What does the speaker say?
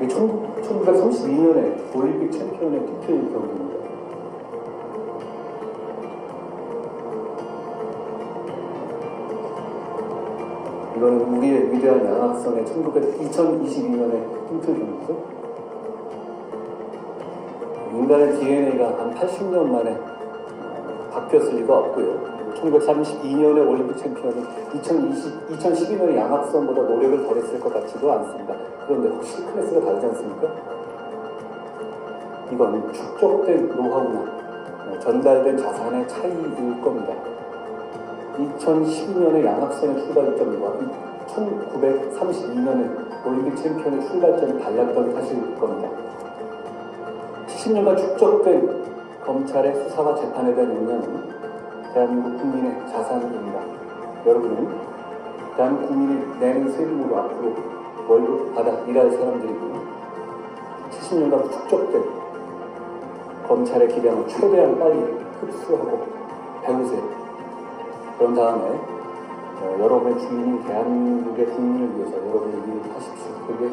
이게 1932년에 올림픽 챔피언의 투표인 경기입니다. 이거는 우리의 위대한 양학선의 1900, 2022년의 투표 경기죠. 인간의 DNA가 한 80년 만에 어, 바뀌었을 리가 없고요. 1932년의 올림픽 챔피언이 2020, 2012년의 양학선보다 노력을 덜 했을 것 같지도 않습니다. 그런데 확실히 클래스가 다르지 않습니까? 이건 축적된 노하우나 어, 전달된 자산의 차이일 겁니다. 2012년의 양학선의 출발점과 1932년의 올림픽 챔피언의 출발점이 달랐던 사실일 겁니다. 70년간 축적된 검찰의 수사와 재판에 대한 역량은 대한민국 국민의 자산입니다. 여러분은 대한민국 국민이 내는 세금으로 앞으로 월급 받아 일할 사람들이고 70년간 축적된 검찰의 기량을 최대한 빨리 흡수하고 배우세요. 그런 다음에 어, 여러분의 주민인 대한민국의 국민을 위해서 여러분의 일을 하십시오. 그게